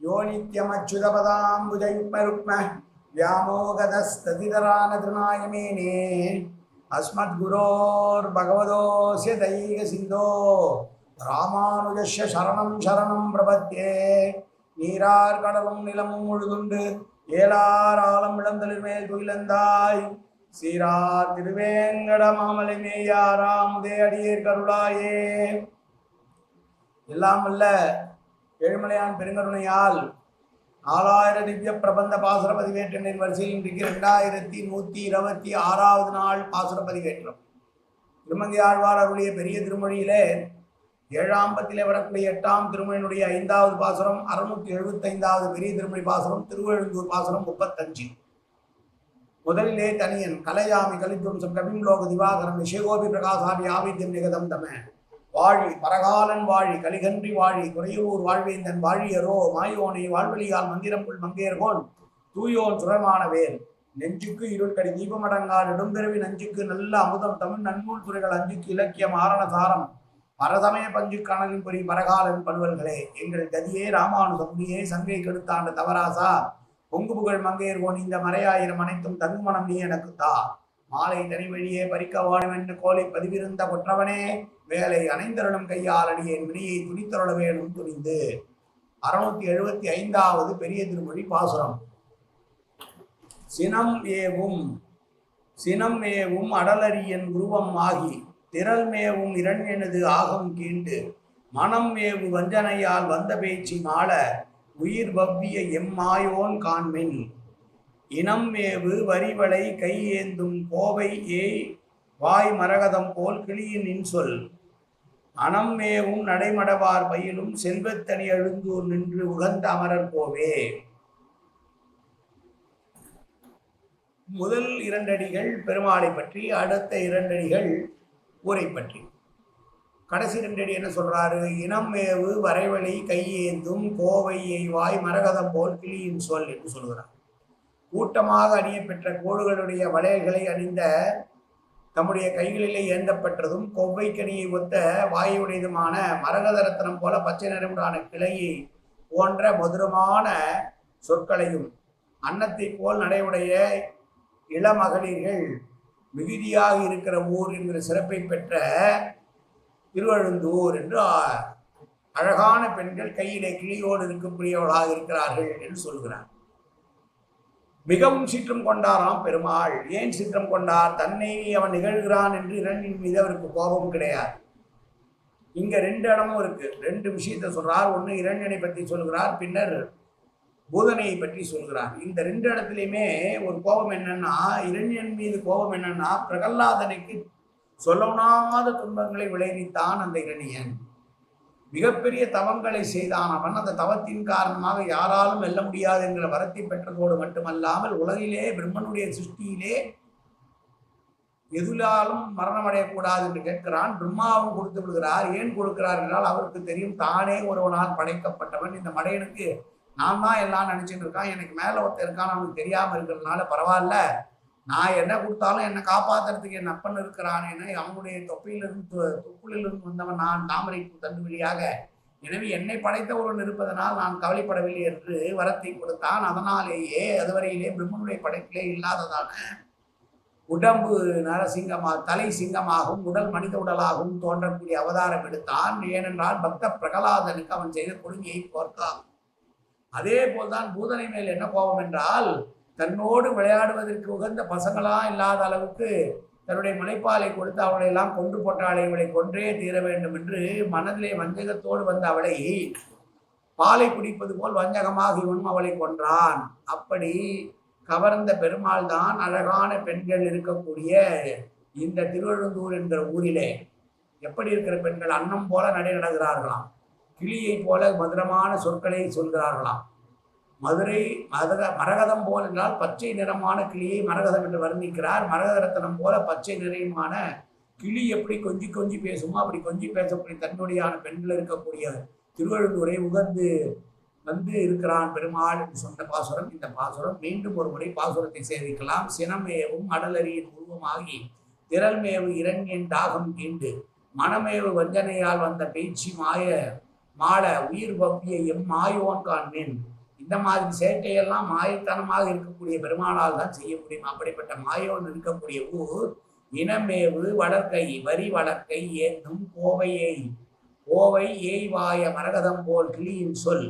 யோனித்யமச்சுதபதாம்புஜைப்பருக்ம வியாமோகதஸ்ததிதரானதிருநாயமேனே அஸ்மத்குரோர் பகவதோசிய தைக சிந்தோ ராமானுஜஸ்ய சரணம் சரணம் பிரபத்தே நீரார் கடலும் நிலமும் முழுதுண்டு ஏலார் ஆலம் இளந்தளிர் மேல் துயிலந்தாய் சீரார் திருவேங்கட மாமலை மேயாராம் உதயடியேர் கருளாயே எல்லாம் அல்ல ஏழுமலையான் பெருங்கருணையால் நாலாயிர திவ்ய பிரபந்த பாசுர பதிவேற்றனின் வரிசையில் இன்றைக்கு ரெண்டாயிரத்தி நூற்றி இருபத்தி ஆறாவது நாள் பாசுர பதிவேற்றம் திருமங்கை ஆழ்வார் அருளிய பெரிய திருமொழியிலே ஏழாம் பத்திலே வரக்கூடிய எட்டாம் திருமொழியினுடைய ஐந்தாவது பாசுரம் அறுநூத்தி எழுபத்தைந்தாவது பெரிய திருமணி பாசுரம் திருவெழுந்தூர் பாசுரம் முப்பத்தஞ்சு. முதலிலே தனியன் கலையாமி கலித்வம்சம் கவிம்லோக திவாகரம் விஷயகோபி பிரகாசாமி ஆவித்யம் நிகதம் தம. வாழி பரகாலன் வாழி கலிகன்றி வாழி குறையூர் வாழ்வேந்தன் வாழியரோ மாயோனை வாழ்வழியால் மந்திரம்குள் மங்கையர்கோன் தூயோன் சுரமானவேல் நெஞ்சுக்கு இருட்கடி தீபமடங்கால் இடம்பெருவி நஞ்சுக்கு நல்ல அமுதம் தமிழ் நன்னூல் துறைகள் அஞ்சுக்கு இலக்கியம் ஆரண சாரம். பரதமய பஞ்சு கணலின் பொறி பரகாலன் பணுவல்களே எங்கள் கதியே ராமானுஜம் நீயே சங்கை கெடுத்தாண்ட தவராசா. பொங்கு புகழ் மங்கையர்கோன் இந்த மறையாயிரம் அனைத்தும் தங்குமணம் நீ எனக்கு தா மாலை தனி வழியே பறிக்க வாழுமென்று கோலை பதிவிருந்த கொற்றவனே வேலை அனைந்தருளும் கையால் அடியேன் வினையை துணித்தருள வேணும் துணிந்து. அறுநூத்தி எழுபத்தி ஐந்தாவது பெரிய திருமொழி பாசுரம். சினம் ஏவும் சினம் ஏவும் அடலரியன் உருவம் ஆகி திரள் மேவும் இரண்டெனது ஆகம் கீண்டு மனம் மேவு வஞ்சனையால் வந்த பேச்சு மாள உயிர் வவ்விய எம்மாயோன் காண்மின். இனம் மேவு வரிவளை கையேந்தும் கோவை ஏய் வாய் மரகதம் போல் கிளியின் இன்சொல் அனம் மேவும் நடைமடவார் பயிலும் செல்வத்தனி எழுந்தூர் நின்று உகந்த அமரர் போவே. முதல் இரண்டடிகள் பெருமாளை பற்றி அடுத்த இரண்டடிகள் ஊரை பற்றி. கடைசி ரெண்டடி என்ன சொல்றாரு? இனம் மேவு வரைவழி கையேந்தும் கோவையை வாய் மரகதம் போல் கிளியின் சொல் என்று சொல்கிறார் கூட்டமாக அணியப்பெற்ற கோடுகளுடைய வளையல்களை அணிந்த தம்முடைய கைகளிலே ஏந்தப்பட்டதும் கொவ்வைக்கனியை ஒத்த வாயுடையதுமான மரகதரத்தனம் போல பச்சை நிறமுடான கிளையை போன்ற மதுரமான சொற்களையும் அன்னத்தை போல் நடையுடைய இளமகளிர்கள் மிகுதியாக இருக்கிற ஊர் என்கிற சிறப்பை பெற்ற திருவழுந்தூர் என்று அழகான பெண்கள் கையிலே கிளியோடு இருக்கக்கூடியவர்களாக இருக்கிறார்கள் என்று சொல்கிறார். மிகவும் சீற்றம் கொண்டாராம் பெருமாள். ஏன் சீற்றம் கொண்டார்? தன்னை அவன் நிகழ்கிறான் என்று இரண்டின் மீது அவருக்கு கோபம் கிடையாது. இங்க ரெண்டு இடமும் இருக்கு. ரெண்டு விஷயத்தை சொல்றார். ஒன்று இரண்டனை பற்றி சொல்கிறார். பின்னர் பூதனையை பற்றி சொல்கிறார். இந்த ரெண்டு இடத்துலையுமே ஒரு கோபம் என்னன்னா இரண்யன் மீது கோபம் என்னன்னா பிரகல்லாதனுக்கு சொல்லவுணாத துன்பங்களை விளைவித்தான் அந்த இரணியன். மிகப்பெரிய தவங்களை செய்தான் அவன். அந்த தவத்தின் காரணமாக யாராலும் வெல்ல முடியாது என்கிற வரத்தை பெற்றதோடு மட்டுமல்லாமல் உலகிலே பிரம்மனுடைய சிருஷ்டியிலே எதுலாலும் மரணம் அடையக்கூடாது என்று கேட்கிறான். பிரம்மாவும் கொடுத்து விடுகிறார். ஏன் கொடுக்கிறார் என்றால் அவருக்கு தெரியும் தானே ஒருவனால் படைக்கப்பட்டவன். இந்த மடையனுக்கு நான் தான் எல்லாம் நினைச்சிட்டு இருக்கான். எனக்கு மேல ஒருத்தர் இருக்கான். அவனுக்கு தெரியாம இருக்கிறதுனால பரவாயில்ல. நான் என்ன கொடுத்தாலும் என்னை காப்பாத்துறதுக்கு என் அப்பன் இருக்கிறானேன்னு அவனுடைய தொப்பையிலிருந்து தொப்புளிலிருந்து வந்தவன் நான் தாமரை தண்டு வழியாக. எனவே என்னை படைத்த ஒருவன் இருப்பதனால் நான் கவலைப்படவில்லை என்று வரத்தை கொடுத்தான். அதனாலேயே அதுவரையிலே பிரம்மனுடைய படைப்பிலே இல்லாததான உடம்பு நரசிங்கமா தலை சிங்கமாகவும் உடல் மனித உடலாகவும் தோன்றக்கூடிய அவதாரம் எடுத்தான். ஏனென்றால் பக்த பிரகலாதனுக்கு அவன் செய்த கொடுமையை போர்த்தான் அதே போல்தான் பூதனை மேல் என்ன கோபம் என்றால் தன்னோடு விளையாடுவதற்கு உகந்த பசங்களாக இல்லாத அளவுக்கு தன்னுடைய முளைப்பாலை கொடுத்து அவளை எல்லாம் கொன்று போட்டாளே இவளை கொன்றே தீர வேண்டும் என்று மனதிலே வஞ்சகத்தோடு வந்த அவளை பாலை குடிப்பது போல் வஞ்சகமாக இவனும் அவளை கொன்றான். அப்படி கவர்ந்த பெருமாள் தான் அழகான பெண்கள் இருக்கக்கூடிய இந்த திருவழுந்தூர் என்கிற ஊரிலே எப்படி இருக்கிற பெண்கள் அன்னம் போல நடை நடக்கிறார்களாம் கிளியைப் போல மதுரமான சொற்களை சொல்கிறார்களாம். மதுரை மதுர மரகதம் போல் என்றால் பச்சை நிறமான கிளியை மரகதம் என்று வர்ணிக்கிறார். மரகதரத்தனம் போல பச்சை நிறமான கிளி எப்படி கொஞ்சி கொஞ்சி பேசுமோ அப்படி கொஞ்சி பேசக்கூடிய தன்னுடையான பெண்கள் இருக்கக்கூடிய திருவள்ளுவரை உகந்து வந்து இருக்கிறான் பெருமாள் என்று சொன்ன பாசுரம். இந்த பாசுரம் மீண்டும் ஒரு முறை பாசுரத்தை சேவிக்கலாம். சினமேவும் அடலரியின் உருவமாகி திரள்மேவு இரங்கின் தாகம் கீண்டு மனமேவு வஞ்சனையால் வந்த பேச்சு மாய மாட உயிர் வப்பிய எம் மாயோன் காண்மேன் இந்த மாதிரி சேட்டையெல்லாம் மாயத்தனமாக இருக்கக்கூடிய பெருமாளால் தான் செய்ய முடியும். அப்படிப்பட்ட மாயோன் இருக்கக்கூடிய ஊர் இனமேவு வளர்க்கை வரி வளர்க்கை ஏந்தும் கோவையை. கோவை ஏய்வாய மரகதம் போல் கிளியின் சொல்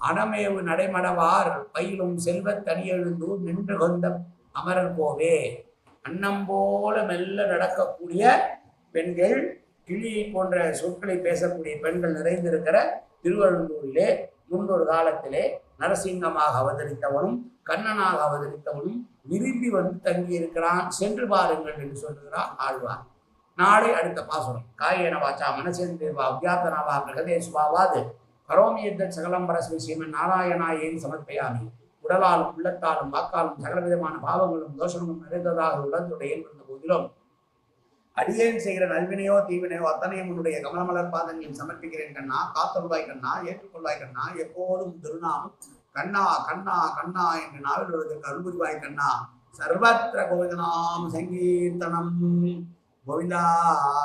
அனமேவு நடைமடவார் பயிலும் செல்வத் தனியெழுந்தூர் நின்று கொண்ட அமரர் கோவே. அன்னம் போல மெல்ல நடக்கக்கூடிய பெண்கள் கிளியை போன்ற சொற்களை பேசக்கூடிய பெண்கள் நிறைந்திருக்கிற திருவள்ளூரிலே முன்னொரு காலத்திலே நரசிங்கமாக அவதரித்தவனும் கண்ணனாக அவதரித்தவனும் விரும்பி வந்து தங்கியிருக்கிறான் சென்று பாருங்கள் என்று சொல்லுகிறார் ஆழ்வார். நாளை அடுத்த பாசுரம். காயேன வாச்சா மனசேந்திரவா அவ்யாத்தனாவா கிரகதேசுவாவாது கரோமி யுத்த சகலம் பரஸ்மை ஸ்ரீமன் நாராயணா சமர்ப்பயாமி. உடலாலும் உள்ளத்தாலும் வாக்காலும் சகலவிதமான பாவங்களும் தோஷங்களும் நிறைந்ததாக உடந்துடைய இருந்த போதிலும் அடியேன் செய்கிற நல்வினையோ தீவினையோ அத்தனையும் உன்னுடைய கமலமலர் பாதங்களில் சமர்ப்பிக்கிறேன் கண்ணா. காத்தருள்வாய் கண்ணா ஏற்றுக்கொள்வாய் கண்ணா. எப்போதும் திருநாமம். கண்ணா கண்ணா கண்ணா என்று நாவில் வருவதற்கு அருள்புரிவாய் கண்ணா. சர்வத்திர கோவிந்தநாம சங்கீர்த்தனம். கோவிந்தா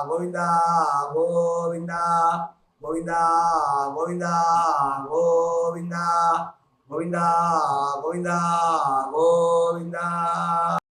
கோவிந்தா கோவிந்தா. கோவிந்தா கோவிந்தா கோவிந்தா. கோவிந்தா கோவிந்தா கோவிந்தா.